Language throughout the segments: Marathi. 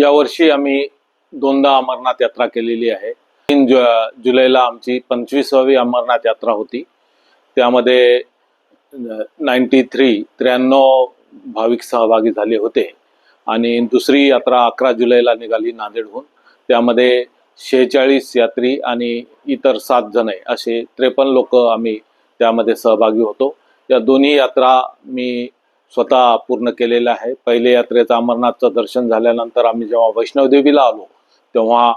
यावर्षी आम्ही दोनदा अमरनाथ यात्रा केलेली आहे. तीन जु जुलैला आमची पंचवीसावी अमरनाथ यात्रा होती. त्यामध्ये नाईन्टी थ्री त्र्याण्णव भाविक सहभागी झाले होते. आणि दुसरी यात्रा अकरा जुलैला निघाली नांदेडहून. त्यामध्ये शेहेचाळीस यात्री आणि इतर सात जण असे त्रेपन्न लोक आम्ही त्यामध्ये सहभागी होतो. या दोन्ही यात्रा मी स्वतः पूर्ण केलेल्या आहे पहिले यात्रेचं अमरनाथचं दर्शन झाल्यानंतर आम्ही जेव्हा वैष्णवदेवीला आलो तेव्हा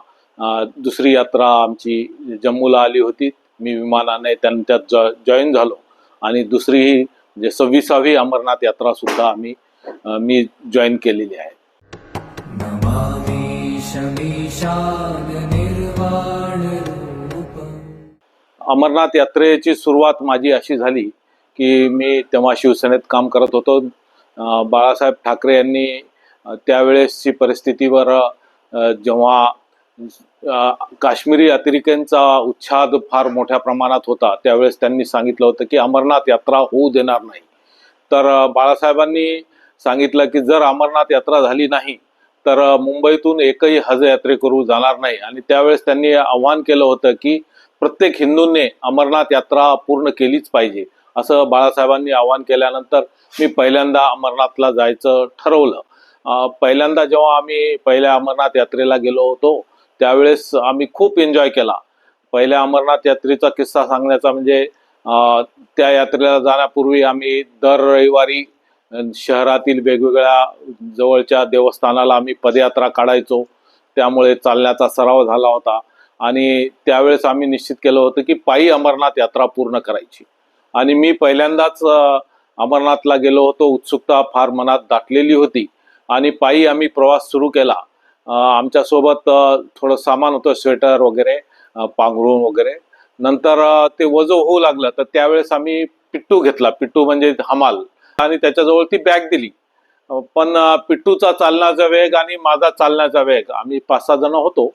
दुसरी यात्रा आमची जम्मूला आली होती. मी विमानाने त्यांच्यात जॉ जॉईन झालो. आणि दुसरी ही जे सव्वीसावी अमरनाथ यात्रा सुद्धा आम्ही मी जॉईन केलेली आहे. अमरनाथ यात्रेची सुरुवात माझी अशी झाली की मी तेव्हा शिवसेनेत काम करत होतो. बाळासाहेब ठाकरे यांनी त्यावेळेसची परिस्थितीवर जेव्हा काश्मीरी अतिरेक्यांचा उच्छाद फार मोठ्या प्रमाणात होता त्यावेळेस त्यांनी सांगितलं होतं की अमरनाथ यात्रा होऊ देणार नाही. तर बाळासाहेबांनी सांगितलं की जर अमरनाथ यात्रा झाली नाही तर मुंबईतून एकही हज यात्रेकरू जाणार नाही. आणि त्यावेळेस त्यांनी आव्हान केलं होतं की प्रत्येक हिंदूंनी अमरनाथ यात्रा पूर्ण केलीच पाहिजे. असं बाळासाहेबांनी आवाहन केल्यानंतर मी पहिल्यांदा अमरनाथला जायचं ठरवलं. पहिल्यांदा जेव्हा आम्ही पहिल्या अमरनाथ यात्रेला गेलो होतो त्यावेळेस आम्ही खूप एन्जॉय केला. पहिल्या अमरनाथ यात्रेचा किस्सा सांगण्याचा म्हणजे त्या यात्रेला जाण्यापूर्वी आम्ही दर रविवारी शहरातील वेगवेगळ्या जवळच्या देवस्थानाला आम्ही पदयात्रा काढायचो. त्यामुळे चालण्याचा सराव झाला होता. आणि त्यावेळेस आम्ही निश्चित केलं होतं की पायी अमरनाथ यात्रा पूर्ण करायची. आणि मी पहिल्यांदाच अमरनाथला गेलो होतो. उत्सुकता फार मनात दाटलेली होती. आणि पायी आम्ही प्रवास सुरू केला. आमच्यासोबत थोडं सामान होतं स्वेटर वगैरे पांघरून वगैरे. नंतर ते वजो होऊ लागलं तर त्यावेळेस आम्ही पिट्टू घेतला. पिट्टू म्हणजे हमाल. आणि त्याच्याजवळ ती बॅग दिली. पण पिट्टूचा चालण्याचा वेग आणि माझा चालण्याचा वेग. आम्ही पाच सहा जण होतो.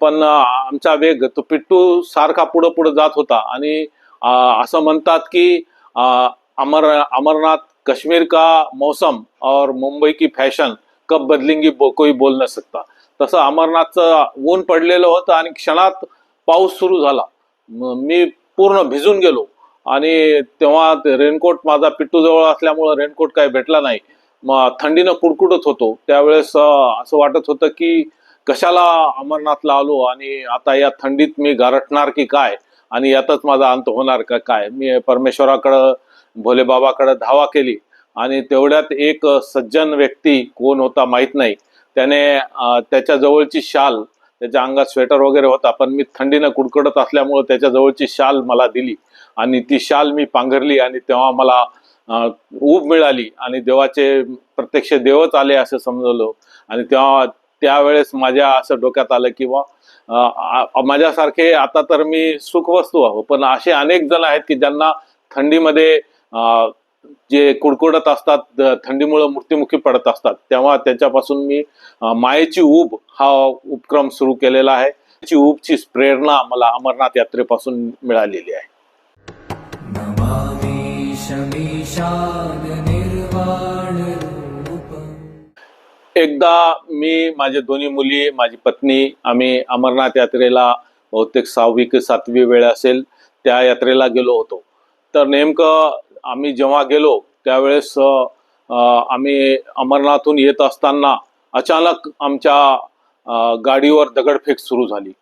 पण आमचा वेग तो पिट्टू सारखा पुढं पुढं जात होता. आणि असं म्हणतात की अमर अमरनाथ कश्मीर का मौसम और मुंबई की फॅशन कब बदलेंगी बो कोई बोल न सकता. तसं अमरनाथचं ऊन पडलेलं होतं आणि क्षणात पाऊस सुरू झाला. मी पूर्ण भिजून गेलो. आणि तेव्हा रेनकोट माझा पिट्टूजवळ असल्यामुळं रेनकोट काही भेटला नाही. मग थंडीनं कुडकुडत होतो. त्यावेळेस असं वाटत होतं की कशाला अमरनाथला आलो आणि आता या थंडीत मी गारटणार की काय? आणि यातच माझा अंत होणार का काय? मी परमेश्वराकडं भोलेबाबाकडं धावा केली. आणि तेवढ्यात एक सज्जन व्यक्ती कोण होता माहीत नाही. त्याने त्याच्याजवळची त्याच्या जवळची शाल त्याच्या अंगात स्वेटर वगैरे होता पण मी थंडीनं कुडकडत असल्यामुळं त्याच्या जवळची शाल मला दिली. आणि ती शाल मी पांघरली आणि तेव्हा मला ऊब मिळाली. आणि देवाचे प्रत्यक्ष देवच आले असं समजलो. आणि तेव्हा त्यावेळेस माझ्या असं डोक्यात आलं की बा माझ्यासारखे आता तर मी सुखवस्तू आहो. पण असे अनेक जण आहेत की ज्यांना थंडीमध्ये जे कुडकुडत असतात थंडीमुळे मृत्युमुखी पडत असतात तेव्हा त्याच्यापासून मी मायेची ऊब हा उपक्रम सुरू केलेला आहे. त्याची ऊबची प्रेरणा मला अमरनाथ यात्रेपासून मिळालेली आहे. निर्वाण एकदा मी माझे दोन्ही मुली माझी पत्नी आम्ही अमरनाथ यात्रेला बहुतेक सहावी की सातवी वेळ असेल त्या यात्रेला गेलो होतो. तर नेमकं आम्ही जेव्हा गेलो त्यावेळेस आम्ही अमरनाथहून येत असताना अचानक आमच्या गाडीवर दगडफेक सुरू झाली.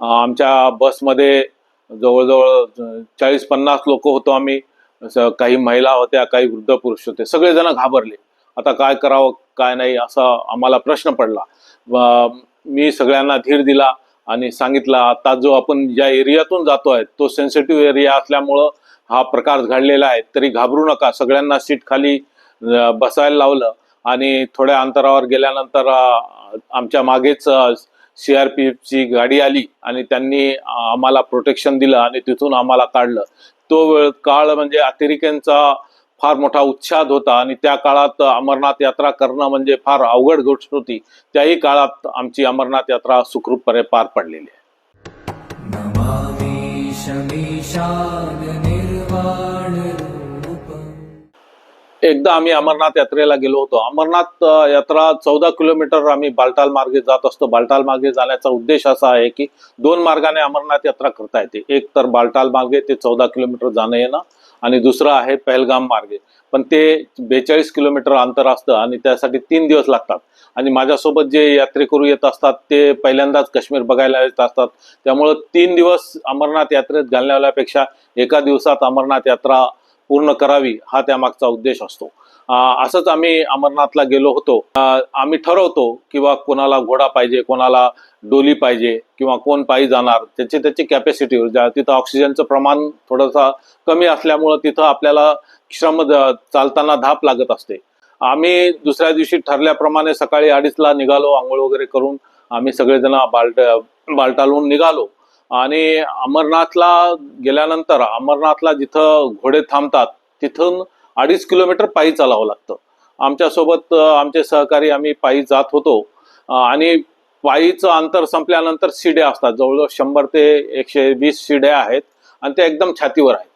आमच्या बसमध्ये जवळजवळ चाळीस पन्नास लोक होतो आम्ही. काही महिला होत्या काही वृद्ध पुरुष होते सगळेजण घाबरले. आता काय करावं? काय नाही असा आम्हाला प्रश्न पडला. मी सगळ्यांना धीर दिला आणि सांगितलं आता जो आपण ज्या एरियातून जातो आहे तो सेन्सिटिव्ह एरिया असल्यामुळं हा प्रकार घडलेला आहे. तरी घाबरू नका. सगळ्यांना सीट खाली बसायला लावलं आणि थोड्या अंतरावर गेल्यानंतर आमच्या मागेच सी आर पी एफची गाडी आली आणि त्यांनी आम्हाला प्रोटेक्शन दिलं आणि तिथून आम्हाला काढलं. तो वेळ काळ म्हणजे अतिरेक्यांचा फार मोठा उच्छाद होता आणि त्या काळात अमरनाथ यात्रा करणं म्हणजे फार अवघड गोष्ट होती. त्याही काळात आमची अमरनाथ यात्रा सुखरूपपणे पार पडलेली आहे. एकदा आम्ही अमरनाथ यात्रेला गेलो होतो. अमरनाथ यात्रा चौदा किलोमीटर आम्ही बालटाल मार्गे जात असतो. बालटाल मार्गे जाण्याचा उद्देश असा आहे की दोन मार्गाने अमरनाथ यात्रा करता येते. एक तर बालटाल मार्गे ते चौदा किलोमीटर जाणं येणं आणि दुसरं आहे पहलगाम मार्गे. पण ते बेचाळीस किलोमीटर अंतर असतं आणि त्यासाठी तीन दिवस लागतात. आणि माझ्यासोबत जे यात्रेकरू येत असतात ते पहिल्यांदाच काश्मीर बघायला येत असतात. त्यामुळं तीन दिवस अमरनाथ यात्रेत घालण्यापेक्षा एका दिवसात अमरनाथ यात्रा पूर्ण करावी हा त्यामागचा उद्देश असतो. असंच आम्ही अमरनाथला गेलो होतो. आम्ही ठरवतो किंवा कोणाला घोडा पाहिजे कोणाला डोली पाहिजे किंवा कोण पायी जाणार त्याची त्याची कॅपॅसिटी ज्या तिथं ऑक्सिजनचं प्रमाण थोडंसं कमी असल्यामुळं तिथं आपल्याला श्रम चालताना धाप लागत असते. आम्ही दुसऱ्या दिवशी ठरल्याप्रमाणे सकाळी अडीचला निघालो आंघोळ वगैरे करून आम्ही सगळेजण बाल्ट बालटालून निघालो. आणि अमरनाथला गेल्यानंतर अमरनाथला जिथं घोडे थांबतात तिथून अडीच किलोमीटर पायी चालावं लागतं. आमच्यासोबत आमचे सहकारी आम्ही पायी जात होतो. आणि पायीचं अंतर संपल्यानंतर शिड्या असतात. जवळजवळ शंभर ते एकशे वीस शिड्या आहेत आणि ते एकदम छातीवर आहेत.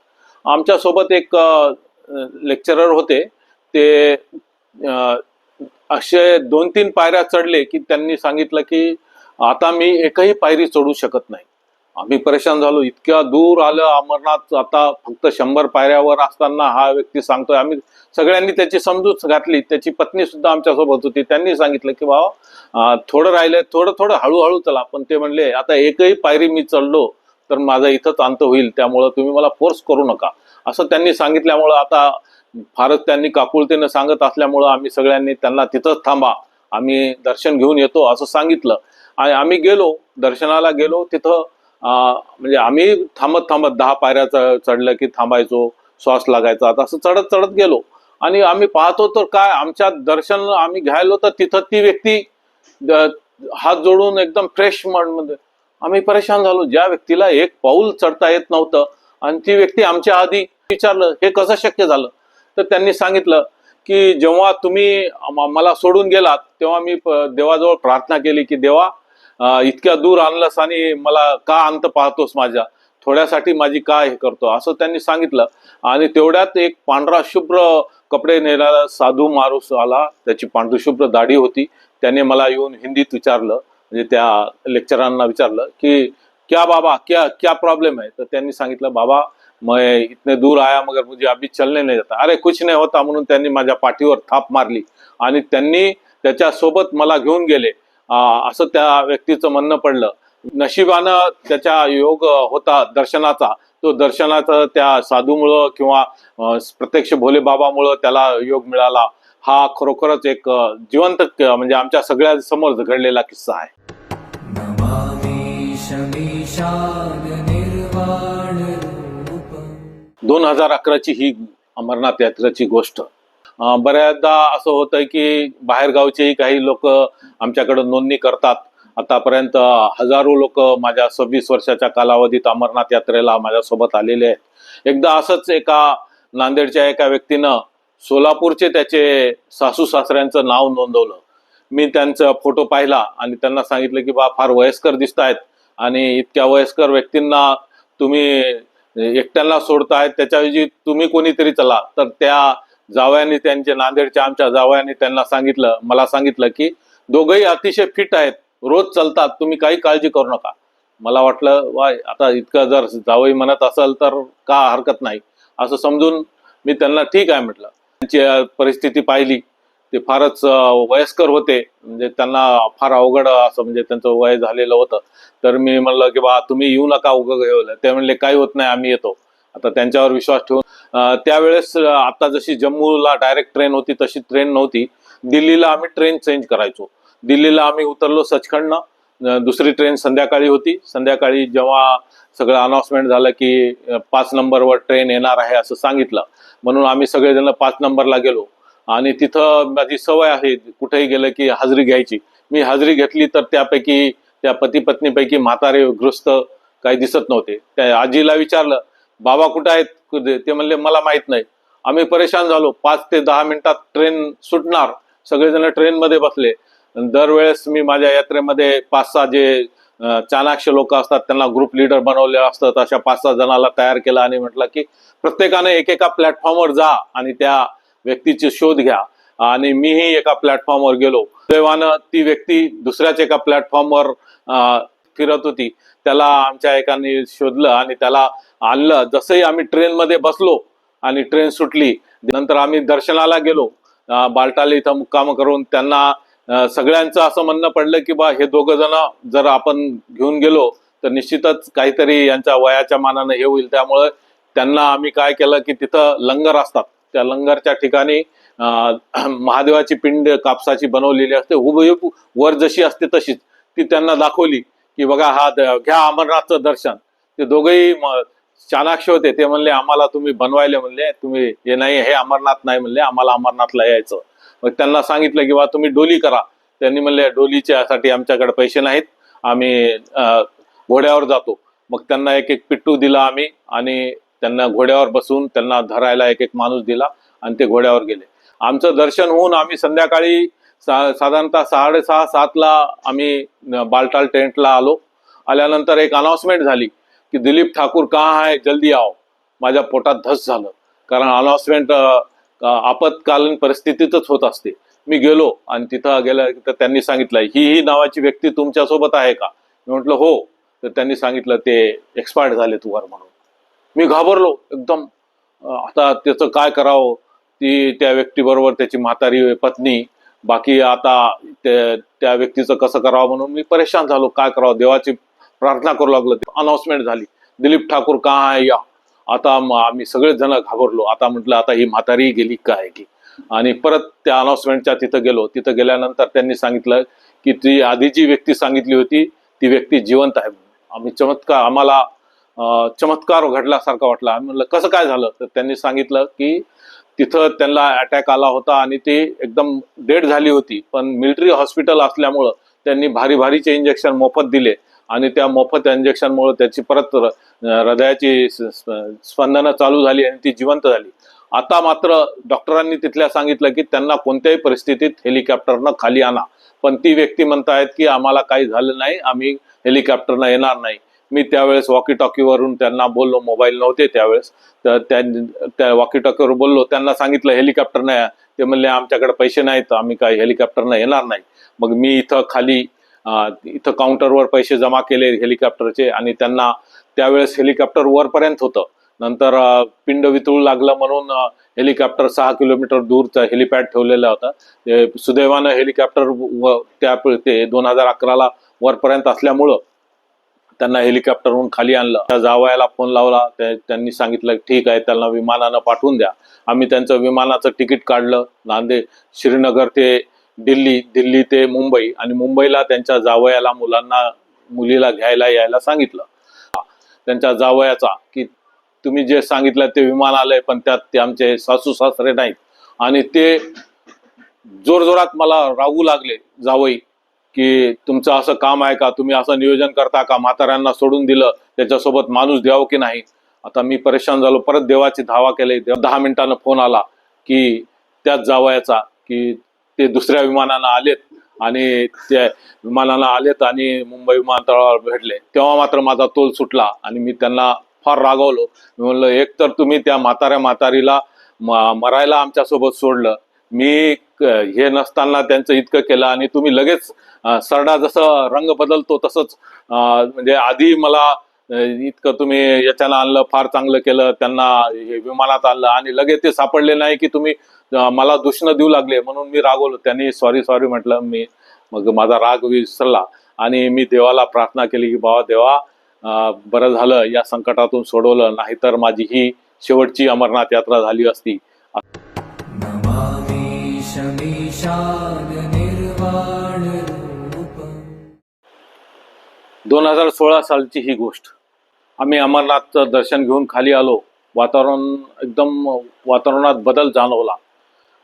आमच्यासोबत एक लेक्चरर होते. ते असे दोन तीन पायऱ्या चढले की त्यांनी सांगितलं की आता मी एकही पायरी चढू शकत नाही. आम्ही परेशान झालो. इतक्या दूर आलं अमरनाथ आता फक्त शंभर पायऱ्यावर असताना हा व्यक्ती सांगतोय. आम्ही सगळ्यांनी त्याची समजूत घातली. त्याची पत्नी सुद्धा आमच्यासोबत होती. त्यांनी सांगितलं की बाबा थोडं राहिलंय थोडं थोडं हळूहळू चला. पण ते म्हणले आता एकही पायरी मी चढलो तर माझा इथंच अंत होईल. त्यामुळं तुम्ही मला फोर्स करू नका. असं त्यांनी सांगितल्यामुळं आता फारच त्यांनी काकुळतेनं सांगत असल्यामुळं आम्ही सगळ्यांनी त्यांना तिथंच थांबा. आम्ही दर्शन घेऊन येतो असं सांगितलं. आणि आम्ही गेलो दर्शनाला गेलो. तिथं म्हणजे आम्ही थांबत थांबत दहा पायऱ्या चढलं की थांबायचो श्वास लागायचा. आता असं चढत चढत गेलो. आणि आम्ही पाहतो तर काय आमच्या दर्शन आम्ही घ्यायलो तर तिथं ती व्यक्ती हात जोडून एकदम फ्रेशमध्ये. आम्ही परेशान झालो. ज्या व्यक्तीला एक पाऊल चढता येत नव्हतं आणि ती व्यक्ती आमच्या आधी विचारलं हे कसं शक्य झालं? तर त्यांनी सांगितलं की जेव्हा तुम्ही मला सोडून गेलात तेव्हा मी प- देवाजवळ प्रार्थना केली की देवा इतक्या दूर आणलंस आणि मला का अंत पाहतोस माझ्या? थोड्यासाठी माझी काय हे करतो? असं त्यांनी सांगितलं. आणि तेवढ्यात एक पांढरा शुभ्र कपडे नेणारा साधू मारूस आला. त्याची पांढरी शुभ्र दाढी होती. त्याने मला येऊन हिंदीत विचारलं. म्हणजे त्या लेक्चरांना विचारलं की क्या बाबा क्या क्या प्रॉब्लेम है? तर त्यांनी सांगितलं बाबा मैं इतने दूर आया मगर मुझे अभी चलने नाही जाता. अरे कुछ नाही होता म्हणून त्यांनी माझ्या पाठीवर थाप मारली. आणि त्यांनी त्याच्यासोबत मला घेऊन गेले. असं त्या व्यक्तीचं म्हणणं पडलं. नशिबानं त्याच्या योग होता दर्शनाचा. तो दर्शनाचा त्या साधूमुळं किंवा प्रत्यक्ष भोले बाबामुळं त्याला योग मिळाला. हा खरोखरच एक जिवंत म्हणजे आमच्या सगळ्या समोर घडलेला किस्सा आहे. दोन हजार अकराची ही अमरनाथ यात्रेची गोष्ट. बऱ्याचदा असं होतं की बाहेरगावचेही काही लोक आमच्याकडे नोंदणी करतात. आतापर्यंत हजारो लोक माझ्या सव्वीस वर्षाच्या कालावधीत अमरनाथ यात्रेला माझ्यासोबत आलेले आहेत. एकदा असंच एका नांदेडच्या एका व्यक्तीनं सोलापूरचे त्याचे सासू सासऱ्यांचं नाव नोंदवलं. मी त्यांचा फोटो पाहिला आणि त्यांना सांगितलं की बा फार वयस्कर दिसत आहेत आणि इतक्या वयस्कर व्यक्तींना तुम्ही एकट्याला सोडतायत त्याच्याऐवजी तुम्ही कोणीतरी चला. तर त्या जावयाने त्यांच्या नांदेडच्या आमच्या जावयाने त्यांना सांगितलं मला सांगितलं की दोघंही अतिशय फिट आहेत रोज चालतात तुम्ही काही काळजी करू नका. मला वाटलं वा आता इतकं जर जावई म्हणत असेल तर का हरकत नाही? असं समजून मी त्यांना ठीक आहे म्हटलं. त्यांची परिस्थिती पाहिली. ते फारच वयस्कर होते. म्हणजे त्यांना फार अवघड असं म्हणजे त्यांचं वय झालेलं होतं. तर मी म्हणलं की बा तुम्ही येऊ नका उगं घेऊन ते म्हणले काही होत नाही आम्ही येतो. आता त्यांच्यावर विश्वास ठेवून त्यावेळेस आता जशी जम्मूला डायरेक्ट ट्रेन होती तशी ट्रेन नव्हती. दिल्लीला आम्ही ट्रेन चेंज करायचो. दिल्लीला आम्ही उतरलो सचखंडनं. दुसरी ट्रेन संध्याकाळी होती. संध्याकाळी जेव्हा सगळं अनाउन्समेंट झालं की पाच नंबरवर ट्रेन येणार आहे असं सांगितलं. म्हणून आम्ही सगळेजण पाच नंबरला गेलो. आणि तिथं माझी सवय आहे कुठेही गेलं की हाजरी घ्यायची. मी हाजरी घेतली तर त्यापैकी त्या पती पत्नीपैकी म्हातारे गृहस्थ काही दिसत नव्हते. त्या आजीला विचारलं बाबा कुठं आहेत? कुठे? ते म्हणले मला माहीत नाही. आम्ही परेशान झालो. पाच ते दहा मिनिटात ट्रेन सुटणार. सगळेजण ट्रेनमध्ये बसले. दरवेळेस मी माझ्या यात्रेमध्ये पाच सहा जे चाणाक्ष लोक असतात त्यांना ग्रुप लीडर बनवले असतात अशा पाच सहा जणाला तयार केलं आणि म्हटलं की प्रत्येकाने एकेका प्लॅटफॉर्मवर जा आणि त्या व्यक्तीची शोध घ्या. आणि मीही एका प्लॅटफॉर्मवर गेलो. दैवानं ती व्यक्ती दुसऱ्याच एका प्लॅटफॉर्मवर फिरत होती. त्याला आमच्या एकाने शोधलं आणि त्याला आणलं. जसंही आम्ही ट्रेनमध्ये बसलो आणि ट्रेन सुटली नंतर आम्ही दर्शनाला गेलो. बालटाला इथं मुक्काम करून त्यांना सगळ्यांचं असं म्हणणं पडलं की बा हे दोघं जण जर आपण घेऊन गेलो तर निश्चितच काहीतरी यांच्या वयाच्या मानानं हे होईल. त्यामुळे त्यांना आम्ही काय केलं की तिथं लंगर असतात. त्या लंगरच्या ठिकाणी महादेवाची पिंड कापसाची बनवलेली असते. हुबेहूब वर जशी असते तशीच. ती त्यांना दाखवली. की बघा हा द- घ्या अमरनाथचं दर्शन. ते दोघेही चाणाक्ष होते. ते म्हणले आम्हाला तुम्ही बनवायले म्हणले. तुम्ही हे नाही हे अमरनाथ नाही म्हणले. आम्हाला अमरनाथला यायचं. मग त्यांना सांगितलं की बा तुम्ही डोली करा. त्यांनी म्हणले डोलीच्यासाठी आमच्याकडे पैसे नाहीत. आम्ही घोड्यावर जातो. मग त्यांना एक एक पिट्टू दिला आम्ही आणि त्यांना घोड्यावर बसून त्यांना धरायला एक एक माणूस दिला आणि ते घोड्यावर गेले. आमचं दर्शन होऊन आम्ही संध्याकाळी सा साधारणतः साडेसहा सातला आम्ही बालटाल टेंटला आलो. आल्यानंतर एक अनाउन्समेंट झाली की दिलीप ठाकूर का आहे? जल्दी आओ. माझ्या पोटात धस झालं. कारण अनाउन्समेंट आपत्कालीन परिस्थितीतच होत असते. मी गेलो आणि तिथं गेल्या तर त्यांनी सांगितलं ही ही नावाची व्यक्ती तुमच्यासोबत आहे का? मी म्हटलं हो. तर त्यांनी सांगितलं ते एक्सपायर्ड झाले तुवर म्हणून. मी घाबरलो एकदम. आता त्याचं काय करावं? ती त्या व्यक्तीबरोबर त्याची म्हातारी पत्नी बाकी आता त्या व्यक्तीचं कसं करावं म्हणून मी परेशान झालो. काय करावं? देवाची प्रार्थना करू लागलो. अनाउन्समेंट झाली. दिलीप ठाकूर का आहे या आता आम्ही सगळेच जण घाबरलो. आता म्हटलं आता ही म्हातारी गेली काय की आणि परत त्या अनाउन्समेंटच्या तिथं गेलो. तिथं गेल्यानंतर त्यांनी सांगितलं की ती आधी जी व्यक्ती सांगितली होती ती व्यक्ती जिवंत आहे म्हणून. आम्ही चमत्कार आम्हाला चमत्कार घडल्यासारखा वाटला. आम्ही म्हणलं कसं काय झालं? तर त्यांनी सांगितलं की तिथं त्यांना अटॅक आला होता आणि ती एकदम डेड झाली होती. पण मिलिटरी हॉस्पिटल असल्यामुळं त्यांनी भारी भारीचे इंजेक्शन मोफत दिले आणि त्या मोफत इंजेक्शनमुळे त्याची परत र- हृदयाची स्पंदनं चालू झाली आणि ती जिवंत झाली. आता मात्र डॉक्टरांनी तिथल्या सांगितलं की त्यांना कोणत्याही परिस्थितीत हेलिकॉप्टरनं खाली आणा. पण ती व्यक्ती म्हणतायत की आम्हाला काही झालं नाही आम्ही हेलिकॉप्टरनं येणार नाही. मी त्यावेळेस वॉकी टॉकीवरून त्यांना बोललो मोबाईल नव्हते त्यावेळेस. तर त्या त्या वॉकी टॉकीवर बोललो त्यांना सांगितलं हेलिकॉप्टर नाही. ते म्हणले आमच्याकडे पैसे नाहीत आम्ही काय हेलिकॉप्टरनं येणार नाही. मग मी इथं खाली इथं काउंटरवर पैसे जमा केले हेलिकॉप्टरचे आणि त्यांना त्यावेळेस हेलिकॉप्टर वरपर्यंत होतं. नंतर पिंड वितळू लागलं म्हणून हेलिकॉप्टर सहा किलोमीटर दूरचा हेलिपॅड ठेवलेला होता. ते सुदैवानं हेलिकॉप्टर व त्या ते दोन हजार अकराला वरपर्यंत असल्यामुळं त्यांना हेलिकॉप्टरहून खाली आणलं. त्या जावयाला फोन लावला. त्या- त्यांनी सांगितलं ठीक आहे त्यांना विमानानं पाठवून द्या. आम्ही त्यांचं विमानाचं तिकीट काढलं. नांदेड श्रीनगर ते दिल्ली दिल्ली ते मुंबई आणि मुंबईला त्यांच्या जावयाला मुलांना मुलीला घ्यायला यायला सांगितलं. त्यांच्या जावयाचा की तुम्ही जे सांगितलं ते विमान आलंय पण त्यात ते आमचे सासू सासरे नाहीत. आणि ते जोरजोरात मला राहू लागले जावई. की तुमचं असं काम आहे का? तुम्ही असं नियोजन करता का? म्हाताऱ्यांना सोडून दिलं त्याच्यासोबत माणूस द्यावं की नाही? आता मी परेशान झालो परत देवाची धावा केली. दहा मिनिटानं फोन आला की त्याच जावयाचा की ते दुसऱ्या विमानानं आलेत आणि त्या विमानानं आलेत आणि मुंबई विमानतळावर भेटले. तेव्हा मात्र माझा तोल सुटला आणि मी त्यांना फार रागवलो. मी म्हणलं एक तर तुम्ही त्या म्हाताऱ्या म्हातारीला म- मरायला आमच्यासोबत सोडलं. मी हे नसताना त्यांचं इतकं केलं आणि तुम्ही लगेच सरडा जसं रंग बदलतो तसंच म्हणजे आधी मला इतकं तुम्ही याच्यानं आणलं फार चांगलं केलं त्यांना हे विमानात आणलं आणि लगेच ते सापडले नाही की तुम्ही मला दुष्ण देऊ लागले म्हणून मी रागवलो. त्यांनी सॉरी सॉरी म्हटलं मी मग माझा राग विसरला आणि मी देवाला प्रार्थना केली की बाबा देवा बरं झालं या संकटातून सोडवलं नाहीतर माझी ही शेवटची अमरनाथ यात्रा झाली असती. निर्वाण दोन हजार सोळा सालची ही गोष्ट. आम्ही अमरनाथचं दर्शन घेऊन खाली आलो. वातावरण एकदम वातावरणात बदल जाणवला.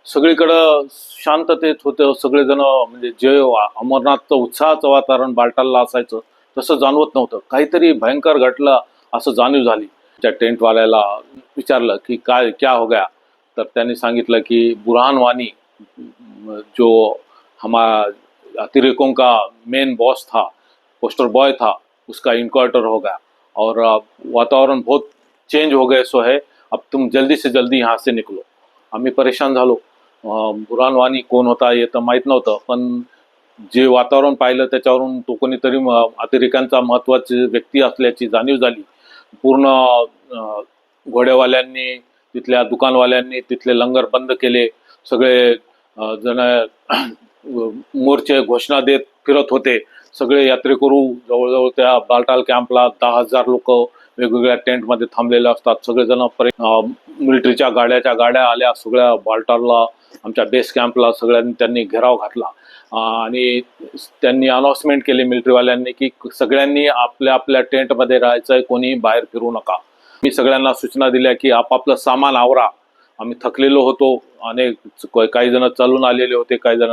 सगळीकडं शांततेत होतं. सगळेजण म्हणजे जे अमरनाथचं उत्साहाचं वातावरण बालटाला असायचं तसं जाणवत नव्हतं. काहीतरी भयंकर घटलं असं जाणीव झाली. त्या टेंटवाल्याला विचारलं की काय क्या हो गया? तर त्यांनी सांगितलं की बुरहान वानी जो हमारा अतिरेकों का मेन बॉस था पोस्टर बॉय था उसका इनक्वार्टर हो गया। और वातावरण बहुत चेंज हो गए सो है। अब तुम जल्दी से जल्दी यहाँ से निकलो। आम्ही परेशान झालो। बुराणवाणी कोण होता हे तर माहीत नव्हतं पण जे वातावरण पाहिलं त्याच्यावरून तो कोणीतरी अतिरेकांचा अतिरेक्यांचा व्यक्ती असल्याची जाणीव झाली. पूर्ण घोड्यावाल्यांनी घोडेवाल्यांनी तिथल्या दुकानवाल्यांनी तिथले लंगर बंद केले. सगळे जण मोर्चे घोषणा देत फिरत होते. सगळे यात्रेकरू जवळजवळ त्या बालटाल कॅम्पला दहा हजार लोक वेगवेगळ्या टेंटमध्ये थांबलेले असतात. सगळेजण मिलिटरीच्या गाड्याच्या गाड्या आल्या. सगळ्या बालटालला आमच्या बेस कॅम्पला सगळ्यांनी त्यांनी घेराव घातला. आणि त्यांनी अनाउन्समेंट केली मिलिटरीवाल्यांनी की सगळ्यांनी आपल्या आपल्या टेंटमध्ये राहायचंय. कोणी बाहेर फिरू नका. मी सगळ्यांना सूचना दिल्या की आपापलं सामान आवरा. आम्ही थकलेलो होतो. अनेक काही जण चालून आलेले होते. काही जण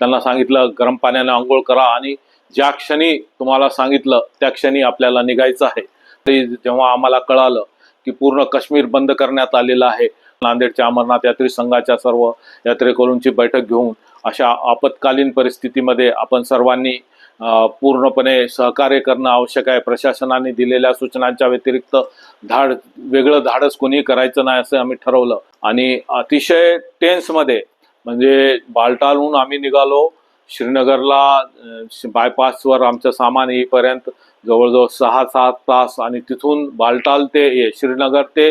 त्यांना सांगितलं गरम पाण्याने आंघोळ करा आणि ज्या क्षणी तुम्हाला सांगितलं त्या क्षणी आपल्याला निघायचं आहे. तरी जेव्हा आम्हाला कळालं की पूर्ण काश्मीर बंद करण्यात आलेलं आहे नांदेडच्या अमरनाथ यात्री संघाच्या सर्व यात्रेकरूंची बैठक घेऊन अशा आपत्कालीन परिस्थितीमध्ये आपण सर्वांनी पूर्णपणे सहकार्य करणं आवश्यक आहे. प्रशासनाने दिलेल्या सूचनांच्या व्यतिरिक्त धाड वेगळं धाडस कोणी करायचं नाही असं आम्ही ठरवलं. आणि अतिशय टेन्समध्ये म्हणजे बालटालहून आम्ही निघालो. श्रीनगरला श- बायपासवर आमचं सामान येईपर्यंत जवळजवळ सहा सात तास आणि तिथून बालटाल ते हे श्रीनगर ते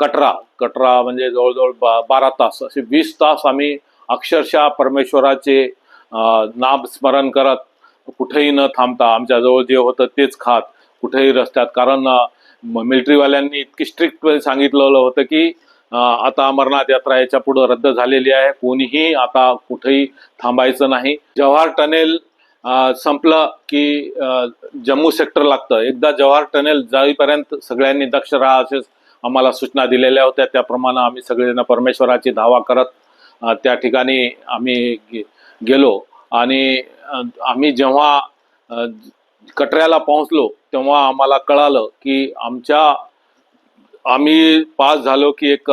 कटरा कटरा म्हणजे जवळजवळ बा बारा तास असे वीस तास आम्ही अक्षरशः परमेश्वराचे नामस्मरण नाम स्मरण करत कुठेही न थांबता आमच्याजवळ जे होतं तेच खात कुठेही रस्त्यात. कारण मिलिटरीवाल्यांनी इतकी स्ट्रिक्टपणे सांगितलेलं होतं की आता अमरनाथ यात्रा याच्यापुढे रद्द झालेली आहे. कोणीही आता कुठेही थांबायचं नाही. जव्हार टनेल संपलं की जम्मू सेक्टर लागतं. एकदा जव्हार टनेल जाईपर्यंत सगळ्यांनी दक्ष राहा असे आम्हाला सूचना दिलेल्या होत्या. त्याप्रमाणे आम्ही सगळेजण परमेश्वराची धावा करत त्या ठिकाणी आम्ही गे- गेलो. आणि आम्ही जेव्हा कटऱ्याला पोहोचलो तेव्हा आम्हाला कळालं की आमच्या आम्ही पास झालो की एक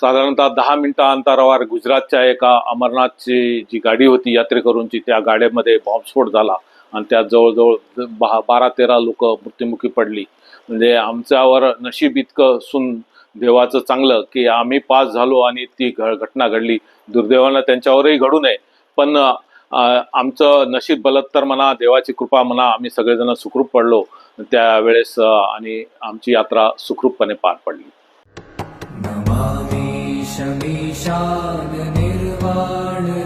साधारणतः दहा मिनिटं अंतरावर गुजरातच्या एका अमरनाथची जी गाडी होती यात्रेकरूंची त्या गाड्यामध्ये बॉम्बस्फोट झाला आणि त्यात जवळजवळ बा बारा तेरा लोक मृत्युमुखी पडली. म्हणजे आमच्यावर नशीब इतकं सुन देवाचं चांगलं की आम्ही पास झालो आणि ती घ घटना घडली. दुर्दैवानं त्यांच्यावरही घडू नये. पण आमचं नशीब बलत्तर म्हणा देवाची कृपा म्हणा आम्ही सगळेजण सुखरूप पडलो. त्यावेळेस आणि आमची यात्रा सुखरूपपणे पार पडली. निर्वाण